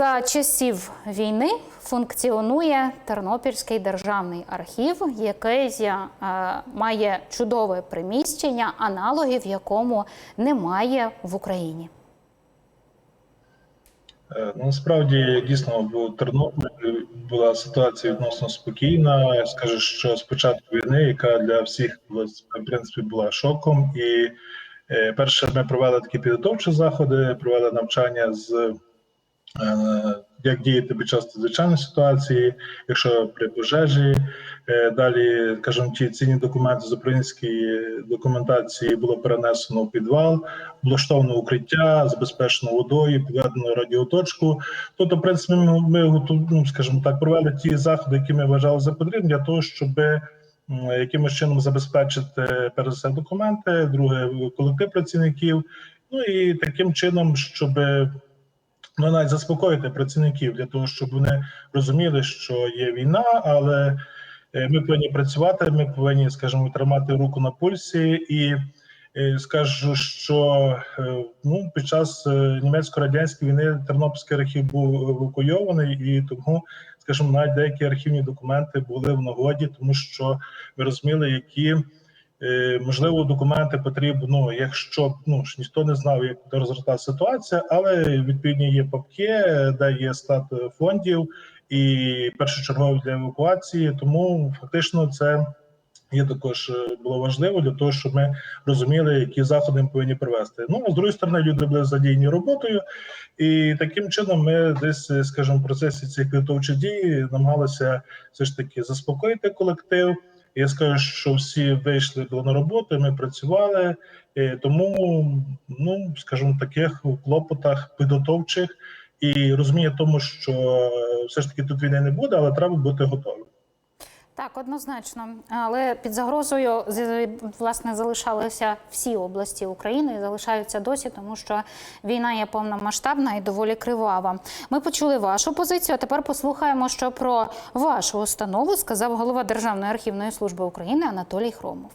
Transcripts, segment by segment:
За часів війни функціонує Тернопільський державний архів, який е, має чудове приміщення, аналогів якому немає в Україні. Е, Насправді дійсно в Тернополі була ситуація відносно спокійна. Я скажу, що з початку війни, яка для всіх в принципі була шоком, і е, перше, ми провели такі підготовчі заходи, провели навчання з як діяти під час звичайної ситуації, якщо при пожежі. Е, Далі, скажімо, ті цінні документи з української документації було перенесено в підвал, облаштовано укриття, забезпечено водою, підведено радіоточку. Тобто, в принципі, ми, ми ну, скажімо так, провели ті заходи, які ми вважали за потрібні, для того, щоб якимось чином забезпечити перш за все документи, друге колектив працівників. Ну і таким чином, щоб ну, навіть заспокоїти працівників для того, щоб вони розуміли, що є війна, але е, ми повинні працювати. Ми повинні, скажімо, тримати руку на пульсі і. е, Скажу, що е, ну під час німецько-радянської війни Тернопільський архів був евакуйований, і тому, скажімо, навіть деякі архівні документи були в нагоді, тому що ми розуміли, які можливо документи потрібно, ну, якщо ну ж ніхто не знав, як буде розгортатися ситуація, але відповідні є папки, е, де є е, фондів і першочергові для евакуації. Тому фактично це є також е, було важливо для того, щоб ми розуміли, які заходи ми повинні провести. Ну а з другої сторони, люди були задіяні роботою, і таким чином ми десь, е, скажімо, в процесі цих підготовчих дій намагалися все ж таки заспокоїти колектив. Я скажу, що всі вийшли до на роботи, ми працювали, е, тому, ну скажімо, таких клопотах підготовчих і розуміння тому, що е, все ж таки тут війни не буде, але треба бути готовим. Так, однозначно, але під загрозою власне залишалися всі області України і залишаються досі, тому що війна є повномасштабна і доволі кривава. Ми почули вашу позицію. а Тепер послухаємо, що про вашу установу сказав голова Державної архівної служби України Анатолій Хромов.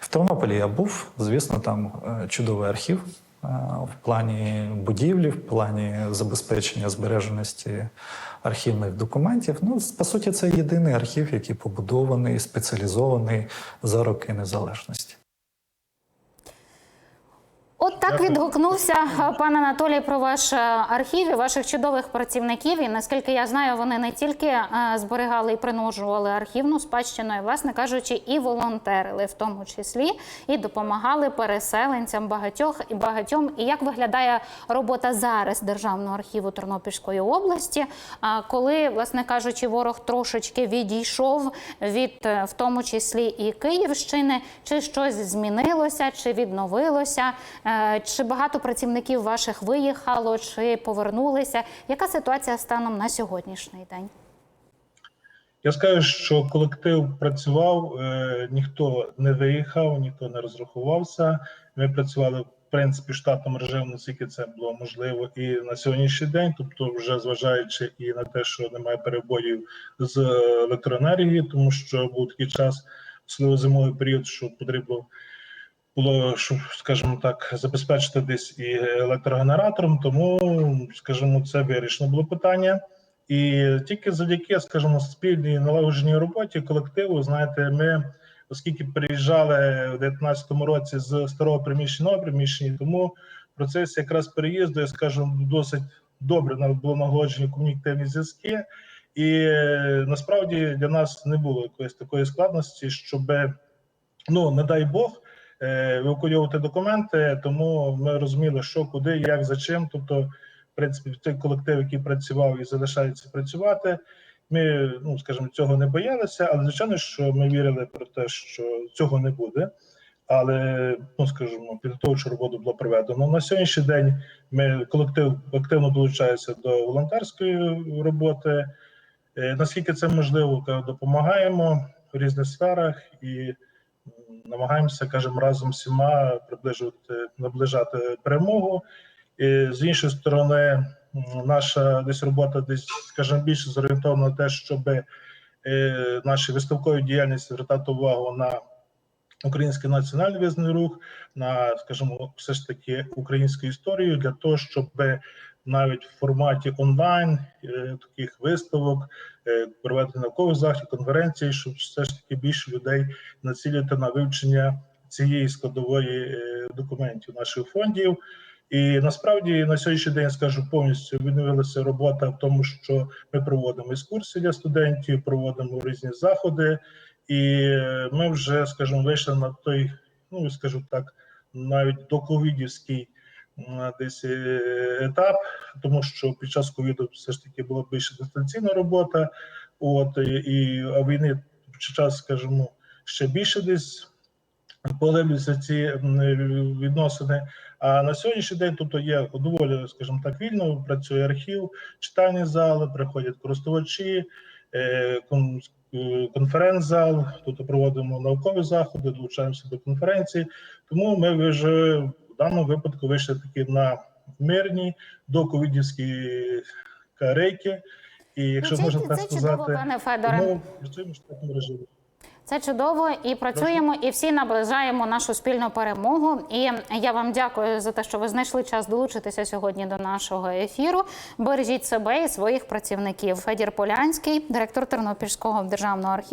В Тернополі я був, звісно, там е, чудовий архів в плані будівлі, в плані забезпечення збереженості архівних документів. Ну, по суті, це єдиний архів, який побудований, спеціалізований за роки незалежності. От так Дякую. відгукнувся е, пан Анатолій про ваш е, архів і ваших чудових працівників. І наскільки я знаю, вони не тільки е, зберігали і примножували архівну спадщину, і, власне кажучи, і волонтерили в тому числі, і допомагали переселенцям багатьох і багатьом. І як виглядає робота зараз Державного архіву Тернопільської області, коли, власне кажучи, ворог трошечки відійшов від в тому числі і Київщини, чи щось змінилося, чи відновилося, чи багато працівників ваших виїхало, чи повернулися? Яка ситуація станом на сьогоднішній день? Я скажу, що колектив працював, е, ніхто не виїхав, ніхто не розрахувався. Ми працювали в принципі в штатному режимі, наскільки це було можливо, і на сьогоднішній день, тобто, вже зважаючи і на те, що немає перебоїв з електроенергією, тому що був такий час, особливо зимовий період, що потрібно було, щоб, скажімо так, забезпечити десь і електрогенератором, тому, скажімо, це вирішено було питання. І тільки завдяки, скажімо, спільній налагодженій роботі колективу, знаєте, ми, оскільки приїжджали у 2019 році з старого приміщення нове приміщення, тому в процесі якраз переїзду, я скажу, досить добре було налагоджені комунікативні зв'язки. І е, насправді для нас не було якоїсь такої складності, щоб, ну не дай Бог, е, евакуювати документи, тому ми розуміли, що куди, як за чим. Тобто, в принципі, той колектив, який працював і залишається працювати. Ми, ну скажімо, цього не боялися, але звичайно, що ми вірили про те, що цього не буде. Але ну скажімо, підготовчу роботу було проведено. На сьогоднішній день ми колектив активно долучається до волонтерської роботи. Е, Наскільки це можливо, допомагаємо в різних сферах і намагаємося, кажемо, разом всіма приближувати, наближати перемогу. І, з іншої сторони, наша десь робота десь, скажімо, більше зорієнтована на те, щоб е, наші виставкові діяльності звертати увагу на український національний визнаний рух, на, скажімо, все ж таки українську історію для того, щоб навіть в форматі онлайн е, таких виставок, е, проведення наукових заходів, конференцій, щоб все ж таки більше людей націлити на вивчення цієї складової е, документів наших фондів. І насправді на сьогоднішній день скажу повністю відновилася робота в тому, що ми проводимо екскурсії для студентів, проводимо різні заходи, і ми вже, скажімо, вийшли на той, ну скажу так, навіть до ковідівський м, десь е, етап, тому що під час ковіду все ж таки була більше дистанційна робота. От і, а війни під час, скажімо, ще більше десь поглиблюються ці відносини. А на сьогоднішній день тут є доволі, скажімо так, вільно працює архів, читальні зали, приходять користувачі, е, кон- е, конференц-зал. Тут проводимо наукові заходи, долучаємося до конференцій. Тому ми вже в даному випадку вийшли таки на мирні доковідівські рейки. І якщо це, можна це, так це сказати, чудово, пане Федоре. працюємо в штатному режимі. Це чудово і працюємо, і всі наближаємо нашу спільну перемогу. І я вам дякую за те, що ви знайшли час долучитися сьогодні до нашого ефіру. Бережіть себе і своїх працівників. Федір Полянський, директор Тернопільського державного архіву.